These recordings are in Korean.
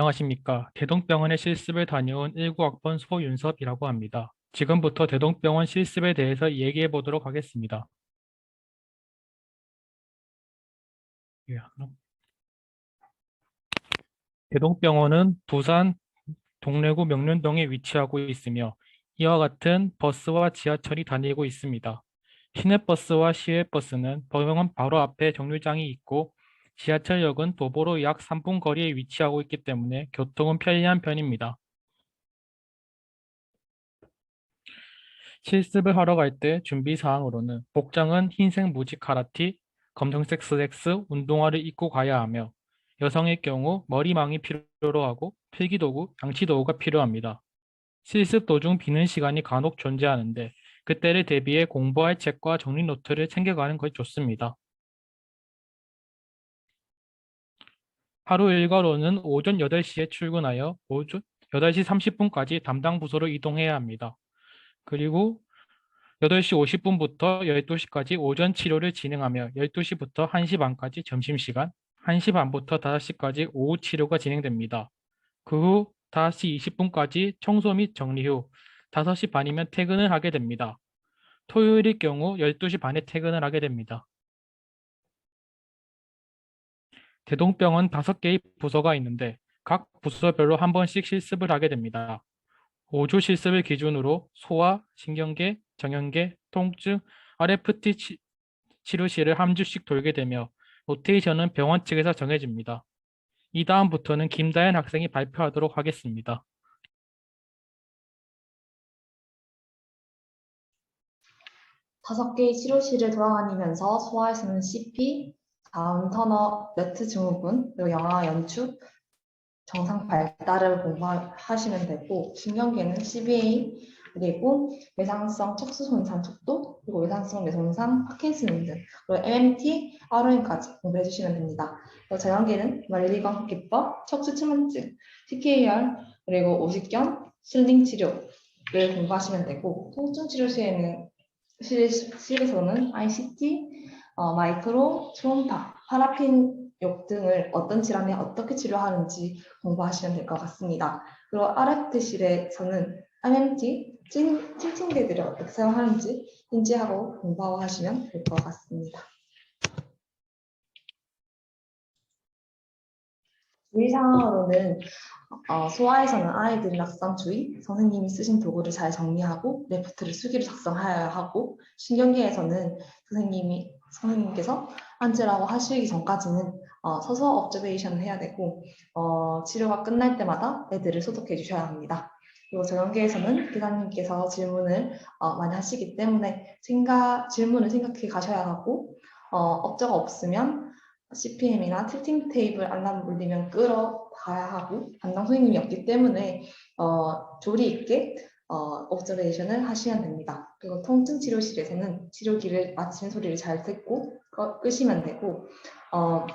안녕하십니까. 대동병원의 실습을 다녀온 19학번 소윤섭이라고 합니다. 지금부터 대동병원 실습에 대해서 얘기해 보도록 하겠습니다. 예. 대동병원은 부산 동래구 명륜동에 위치하고 있으며 이와 같은 버스와 지하철이 다니고 있습니다. 시내버스와 시외버스는 병원 바로 앞에 정류장이 있고 지하철역은 도보로 약 3분 거리에 위치하고 있기 때문에 교통은 편리한 편입니다. 실습을 하러 갈 때 준비 사항으로는 복장은 흰색 무지 카라티, 검정색 슬랙스, 운동화를 입고 가야 하며 여성의 경우 머리망이 필요로 하고 필기도구, 양치도구가 필요합니다. 실습 도중 비는 시간이 간혹 존재하는데 그때를 대비해 공부할 책과 정리 노트를 챙겨가는 것이 좋습니다. 하루 일과로는 오전 8시에 출근하여 오전 8시 30분까지 담당 부서로 이동해야 합니다. 그리고 8시 50분부터 12시까지 오전 치료를 진행하며 12시부터 1시 반까지 점심시간, 1시 반부터 5시까지 오후 치료가 진행됩니다. 그 후 5시 20분까지 청소 및 정리 후 5시 반이면 퇴근을 하게 됩니다. 토요일일 경우 12시 반에 퇴근을 하게 됩니다. 대동병원 5개의 부서가 있는데 각 부서별로 한 번씩 실습을 하게 됩니다. 5주 실습을 기준으로 소아, 신경계, 정형계, 통증, RFT 치, 치료실을 한 주씩 돌게 되며 로테이션은 병원 측에서 정해집니다. 이 다음부터는 김다현 학생이 발표하도록 하겠습니다. 다섯 개의 치료실을 돌아다니면서 소아에서는 CP, 다음 터너, 매트 증후군, 그리고 영아 연축, 정상 발달을 공부하시면 되고 신경계는 CBA, 그리고 외상성 척수 손상 척도, 그리고 외상성 뇌손상, 파킨슨 등 그리고 MMT, ROM까지 공부해 주시면 됩니다. 그리고 정형계는 말리건 기법, 척수 침환증, TKR, 그리고 오십견, 실링 치료를 공부하시면 되고 통증 치료실에는 실- 실에서는 ICT, 어, 마이크로, 초음파, 파라핀 욕 등을 어떤 질환에 어떻게 치료하는지 공부하시면 될 것 같습니다. 그리고 RFT실에서는 MMT, 찐- 틸팅대들을 어떻게 사용하는지 인지하고 공부하고 하시면 될 것 같습니다. 주의사항으로는 어, 소아에서는 아이들이 낙상 주의, 선생님이 쓰신 도구를 잘 정리하고 레포트를 수기로 작성하여야 하고 신경계에서는 선생님이 선생님께서 앉으라고 하시기 전까지는 어, 서서 observation을 해야 되고 어, 치료가 끝날 때마다 애들을 소독해 주셔야 합니다. 그리고 정형계에서는 기사님께서 질문을 어, 많이 하시기 때문에 생각 질문을 생각해 가셔야 하고 어, 업자가 없으면 CPM이나 틸팅 테이블 알람 울리면 끌어가야 하고 담당 선생님이 없기 때문에 어, 조리 있게 어, observation을 하시면 됩니다. 그리고 통증 치료실에서는 치료기를 마치는 소리를 잘 듣고 꺼- 끄시면 되고 어,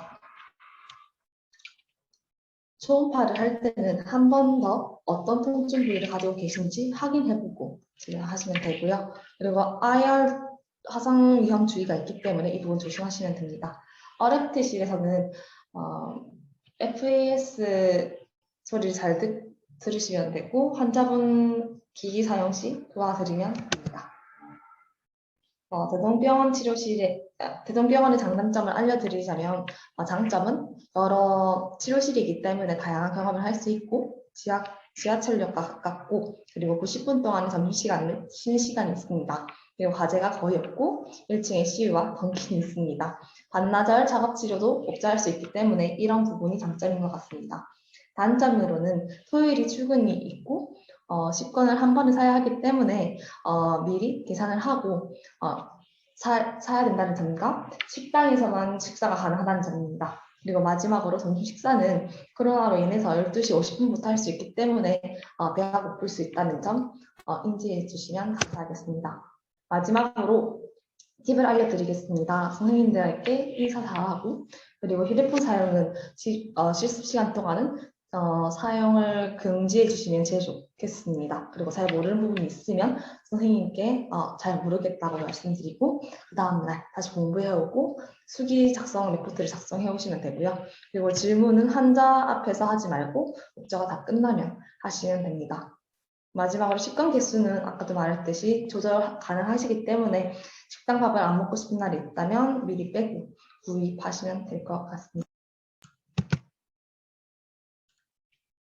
초음파를 할 때는 한 번 더 어떤 통증 부위를 가지고 계신지 확인해보고 진행하시면 되고요. 그리고 IR 화상 위험 주의가 있기 때문에 이 부분 조심하시면 됩니다. RFT실에서는 어, FAS 소리를 잘 듣, 들으시면 되고 환자분 기기 사용 시 도와드리면 됩니다. 어, 대동병원 치료실에 아, 대동병원의 장단점을 알려드리자면 어, 장점은 여러 치료실이기 때문에 다양한 경험을 할 수 있고 지하, 지하철역과 가깝고 그리고 90분 동안의 점심시간을 쉬는 시간이 있습니다. 그리고 과제가 거의 없고 1층에 CU와 던킨이 있습니다. 반나절 작업치료도 업자할 수 있기 때문에 이런 부분이 장점인 것 같습니다. 단점으로는 토요일이 출근이 있고 어, 식권을 한 번에 사야 하기 때문에 어, 미리 계산을 하고 어, 사, 사야 된다는 점과 식당에서만 식사가 가능하다는 점입니다. 그리고 마지막으로 점심 식사는 코로나로 인해서 12시 50분부터 할 수 있기 때문에 어, 배가 고플 수 있다는 점 어, 인지해 주시면 감사하겠습니다. 마지막으로 팁을 알려드리겠습니다. 선생님들에게 인사 잘하고 그리고 휴대폰 사용은 시- 어, 실습 시간 동안은 어, 사용을 금지해 주시면 제일 좋겠습니다. 그리고 잘 모르는 부분이 있으면 선생님께 어, 잘 모르겠다고 말씀드리고 그 다음날 다시 공부해 오고 수기 작성 리포트를 작성해 오시면 되고요. 그리고 질문은 환자 앞에서 하지 말고 목적가 다 끝나면 하시면 됩니다. 마지막으로 식권 개수는 아까도 말했듯이 조절 가능하시기 때문에 식당 밥을 안 먹고 싶은 날이 있다면 미리 빼고 구입하시면 될 것 같습니다.